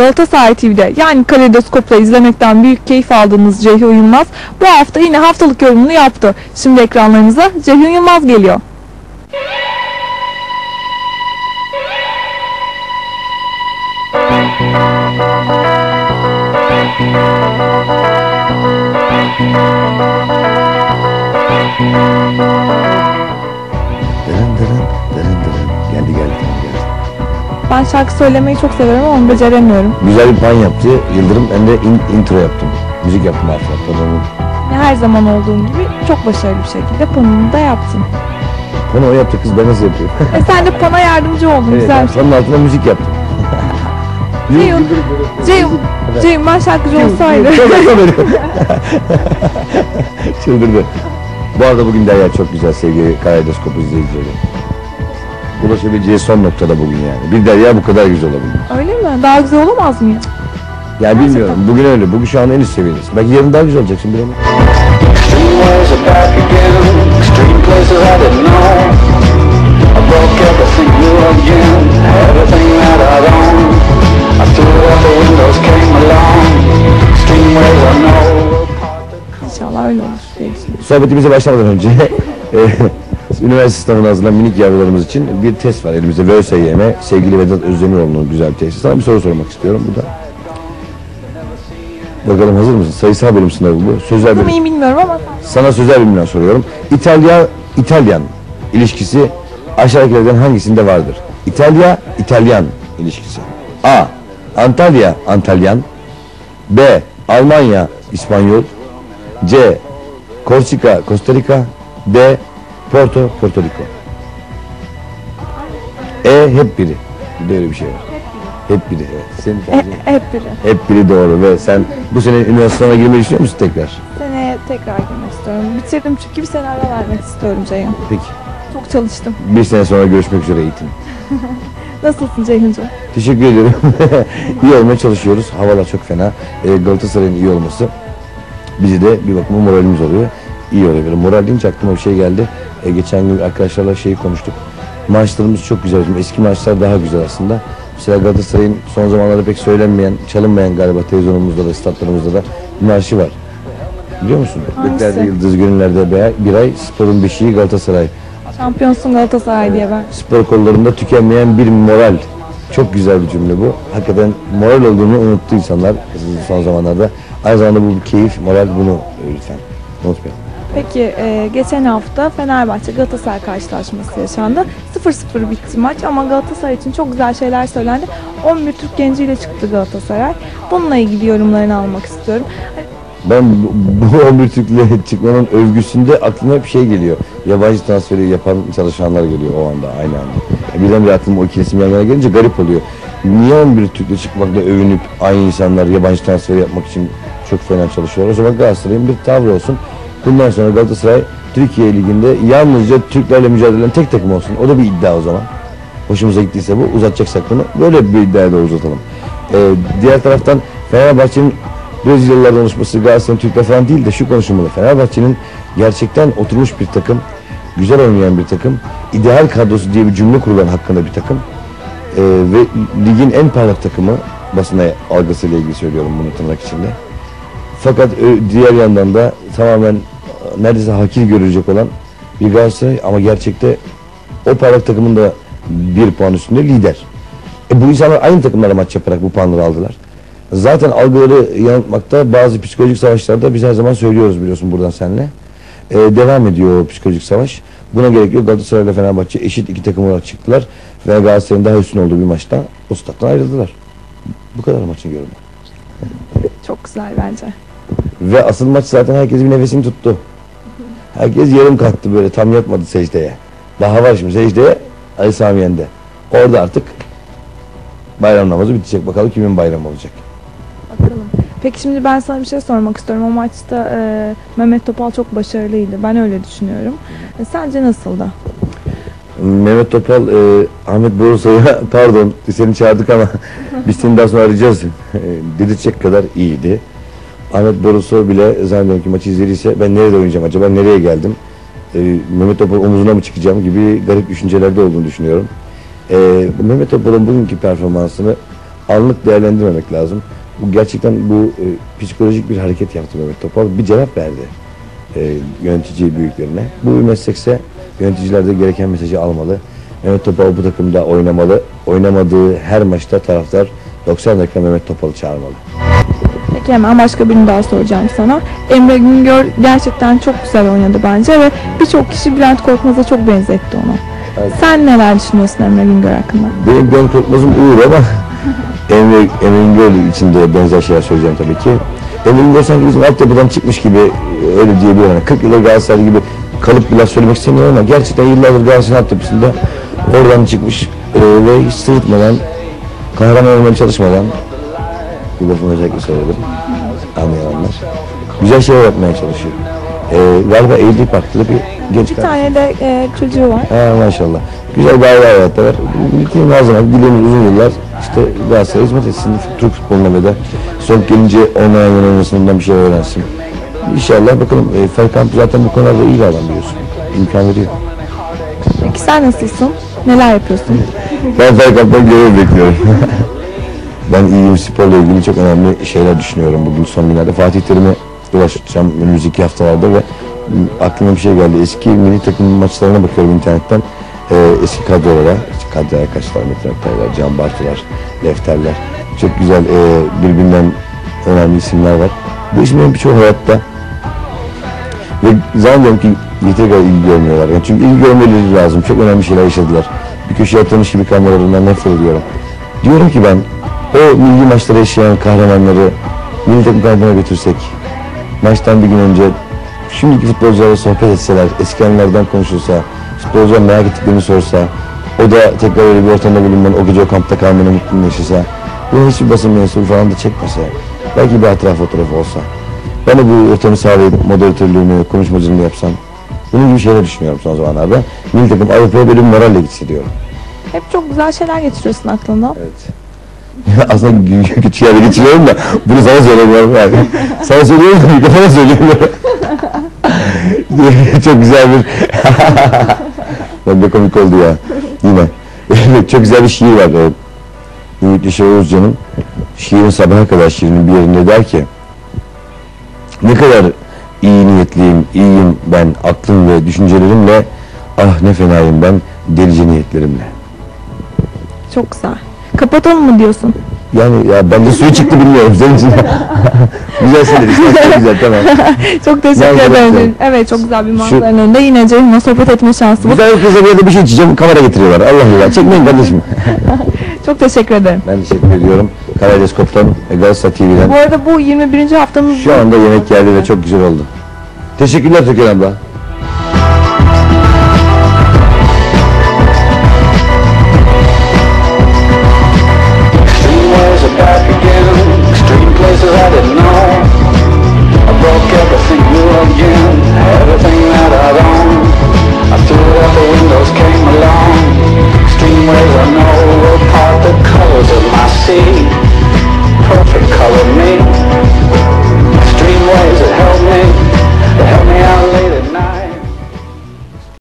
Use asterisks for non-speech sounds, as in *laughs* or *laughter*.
Galatasaray TV'de yani Kaleidoskop'ta izlemekten büyük keyif aldığınız Ceyhun Yılmaz bu hafta yine haftalık yorumunu yaptı. Şimdi ekranlarınıza Ceyhun Yılmaz geliyor. Ben şarkı söylemeyi çok severim ama beceremiyorum. Güzel bir pan yaptı Yıldırım. Ben de in- intro yaptım. Müzik yaptım her tarafta. Her zaman olduğum gibi çok başarılı bir şekilde panını da yaptın. Onu o yaptı kız ben nasıl yapıyorum? E sen de pana yardımcı oldun evet, güzel. ben panın altına müzik yaptım. *laughs* Ceyhun, Ceyhun, Ceyhun ben şarkıcı olsaydı. Yakın beni. Çıldırdı. Bu arada bugün Derya çok güzel sevgili Kaleidoskop izleyicileri. Ulaşabileceği son noktada bugün yani. Bir Derya bu kadar güzel olabilir. Öyle mi? Daha güzel olamaz mı ya? Yani bilmiyorum. Bugün öyle. Bugün şu an en üst seviyedeyiz. Belki yarın daha güzel olacaksın bilemem. İnşallah öyle olur. Sohbetimize başlamadan önce *laughs* e, üniversite sınavına hazırlanan minik yavrularımız için bir test var elimizde. ÖSYM, sevgili Vedat Özdemiroğlu'nun güzel bir testi. Sana bir soru sormak istiyorum burada. Bakalım hazır mısın? Sayısal bölüm sınavı bu. Sözel bölüm. iyi bilmiyorum ama Sana sözel bölümden soruyorum. İtalya, İtalyan ilişkisi aşağıdakilerden hangisinde vardır? İtalya, İtalyan ilişkisi. A. Antalya, Antalyan. B. Almanya, İspanyol. C. Korsika, Costa D. Porto, Porto Rico. E. Hep biri. Bir de öyle bir şey var. Hep biri. Evet. Senin tercihin. he- hep biri. Hep biri doğru ve sen bu sene üniversite sınavına girmeyi düşünüyor musun tekrar? Seneye tekrar girmek istiyorum. Bitirdim çünkü bir sene ara vermek istiyorum Ceyhun. Peki. Çok çalıştım. Bir sene sonra görüşmek üzere eğitim. *laughs* Nasılsın Ceyhuncuğum? Teşekkür ederim. *laughs* iyi olmaya çalışıyoruz. Havalar çok fena. Ee, Galatasaray'ın iyi olması bizi de bir bakıma moralimiz oluyor. İyi oluyor. Böyle moral deyince aklıma bir şey geldi. Ee, geçen gün arkadaşlarla şeyi konuştuk. Maçlarımız çok güzel. Bizim eski maçlar daha güzel aslında. Mesela Galatasaray'ın son zamanlarda pek söylenmeyen, çalınmayan galiba televizyonumuzda da, statlarımızda da bir marşı var. Biliyor musun? Göklerde yıldız, gönüllerde bir ay, bir ay, sporun beşiği Galatasaray. Şampiyonsun Galatasaray diye ben. spor kollarında tükenmeyen bir moral. Çok güzel bir cümle bu. Hakikaten moral olduğunu unuttu insanlar son zamanlarda. Aynı zamanda bu bir keyif, moral bunu e, lütfen unutmayalım. Peki e, geçen hafta Fenerbahçe Galatasaray karşılaşması yaşandı. 0-0 bitti maç ama Galatasaray için çok güzel şeyler söylendi. 11 Türk genciyle çıktı Galatasaray. Bununla ilgili yorumlarını almak istiyorum. Ben bu, bu 11 Türk'le çıkmanın övgüsünde aklıma hep şey geliyor. Yabancı transferi yapan çalışanlar geliyor o anda aynı anda. Birdenbire aklıma o iki isim yan gelince garip oluyor. Niye 11 Türk'le çıkmakla övünüp aynı insanlar yabancı transferi yapmak için çok fena çalışıyorlar? O zaman Galatasaray'ın bir tavrı olsun. Bundan sonra Galatasaray Türkiye Ligi'nde yalnızca Türklerle mücadele eden tek takım olsun. O da bir iddia o zaman. Hoşumuza gittiyse bu uzatacaksak bunu böyle bir iddiaya doğru uzatalım. Ee, diğer taraftan Fenerbahçe'nin Brezilyalılarla konuşması Galatasaray'ın Türkler falan değil de şu konuşulmalı. Fenerbahçe'nin gerçekten oturmuş bir takım, güzel oynayan bir takım, ideal kadrosu diye bir cümle kurulan hakkında bir takım Ee, ve ligin en parlak takımı basına algısıyla ilgili söylüyorum bunu tırnak içinde. Fakat ö- diğer yandan da tamamen e, neredeyse hakir görülecek olan bir Galatasaray ama gerçekte o parlak takımın da bir puan üstünde lider. E bu insanlar aynı takımlara maç yaparak bu puanları aldılar. Zaten algıları yanıltmakta bazı psikolojik savaşlarda biz her zaman söylüyoruz biliyorsun buradan seninle. E, devam ediyor o psikolojik savaş. Buna gerek yok. Galatasaray ile Fenerbahçe eşit iki takım olarak çıktılar. Ve Galatasaray'ın daha üstün olduğu bir maçta o stat'tan ayrıldılar. Bu kadar maçın yorumu. Çok güzel bence. Ve asıl maç zaten herkes bir nefesini tuttu. Herkes yarım kalktı böyle tam yapmadı secdeye. Daha var şimdi secdeye Ali Sami Yen'de. Orada artık bayram namazı bitecek. Bakalım kimin bayramı olacak. Bakalım. Peki şimdi ben sana bir şey sormak istiyorum. O maçta e, Mehmet Topal çok başarılıydı. Ben öyle düşünüyorum. E, sence nasıldı? Mehmet Topal, e, Ahmet Borusa'ya *laughs* pardon seni çağırdık ama *laughs* biz seni daha sonra arayacağız. *laughs* E, kadar iyiydi. Ahmet Borusa bile zannediyorum ki maçı izlediyse ben nerede oynayacağım acaba nereye geldim? E, Mehmet Topal omuzuna mı çıkacağım gibi garip düşüncelerde olduğunu düşünüyorum. E, Mehmet Topal'ın bugünkü performansını anlık değerlendirmemek lazım. Bu gerçekten bu e, psikolojik bir hareket yaptı Mehmet Topal. Bir cevap verdi e, yönetici büyüklerine. Bu bir meslekse yöneticiler de gereken mesajı almalı. Mehmet Topal bu takımda oynamalı. Oynamadığı her maçta taraftar 90 dakika Mehmet Topal'ı çağırmalı. Peki hemen başka birini daha soracağım sana. Emre Güngör gerçekten çok güzel oynadı bence ve birçok kişi Bülent Korkmaz'a çok benzetti onu. Evet. Sen neler düşünüyorsun Emre Güngör hakkında? Benim Bülent Korkmaz'ım Uğur ama *laughs* Emre, Emre İngöl için de benzer şeyler söyleyeceğim tabii ki. Emre İngöl sanki bizim altyapıdan çıkmış gibi e, öyle diyebilirim. Yani 40 yıldır Galatasaray gibi kalıp bir laf söylemek istemiyorum ama gerçekten yıllardır Galatasaray altyapısında oradan çıkmış e, ve hiç sırıtmadan, kahraman olmaya çalışmadan lafını özellikle söyledim. Anlayanlar. Güzel şeyler yapmaya çalışıyor. E, galiba Eğitim Park'ta bir genç Bir tane de e, çocuğu var. Ha maşallah. Güzel bir aile hayatı var. Bütün her zaman dileğimiz uzun yıllar işte Galatasaray'a hizmet etsin. Türk futboluna ve de son gelince oynayan yönelmesinden bir şey öğrensin. İnşallah bakalım e, Ferkamp zaten bu konularda iyi bir adam biliyorsun. İmkan veriyor. Peki sen nasılsın? Neler yapıyorsun? Ben Ferkamp'tan görev bekliyorum. *laughs* ben iyiyim sporla ilgili çok önemli şeyler düşünüyorum bugün son günlerde. Fatih Terim'e ulaşacağım önümüzdeki haftalarda ve aklıma bir şey geldi. Eski milli takım maçlarına bakıyorum internetten. Ee, eski kadrolara, işte Kadri Erkaçlar, Can Bartular, Lefterler. Çok güzel e, birbirinden önemli isimler var. Bu isimlerin birçoğu hayatta ve zannediyorum ki yeteri kadar ilgi görmüyorlar. Yani çünkü ilgi görmeleri lazım. Çok önemli şeyler yaşadılar. Bir köşeye atılmış gibi kalmalarından nefret ediyorum. Diyorum ki ben o milli maçları yaşayan kahramanları milli takım kampına götürsek, maçtan bir gün önce şimdiki futbolcularla sohbet etseler, eski anılardan konuşulsa, futbolcular merak ettiklerini sorsa, o da tekrar öyle bir ortamda bulunmanın, o gece o kampta kalmanın mutluluğunu yaşasa, bunu hiçbir basın mensubu falan da çekmese, belki bir hatıra fotoğrafı olsa, ben de bu ortamı sağlayıp moderatörlüğünü, konuşmacılığını yapsam, bunun gibi şeyler düşünüyorum son zamanlarda. Milli takım Avrupa'ya böyle bir moralle gitsin diyorum. Hep çok güzel şeyler getiriyorsun aklına. Evet. *laughs* Aslında küçük yerde geçiriyorum da bunu sana söylemiyorum yani. *laughs* sana söylüyorum da mikrofona söylüyorum. *laughs* çok güzel bir... Bak ne komik oldu ya. Yine. çok güzel bir şiir var. Ümit Yaşar Özcan'ın şiirin sabaha kadar şiirinin bir yerinde der ki ne kadar iyi niyetliyim, iyiyim ben aklım ve düşüncelerimle ah ne fenayım ben delice niyetlerimle. Çok güzel. Kapatalım mı diyorsun? Yani ya bende suyu çıktı bilmiyorum senin için. *laughs* güzel söyleriz. Çok güzel tamam. *laughs* çok teşekkür Manzara ederim. güzel. Evet çok güzel bir manzaranın önünde yine Ceyhun'la sohbet etme şansı bu. Güzel kıza bir de bir şey içeceğim kamera getiriyorlar. Allah Allah çekmeyin kardeşim. *laughs* Çok teşekkür ederim. ben teşekkür ediyorum. Karadeskop'tan ve Galatasaray TV'den. Bu arada bu 21. haftamız Şu anda yemek geldi ve çok güzel oldu. Teşekkürler Türkan abla.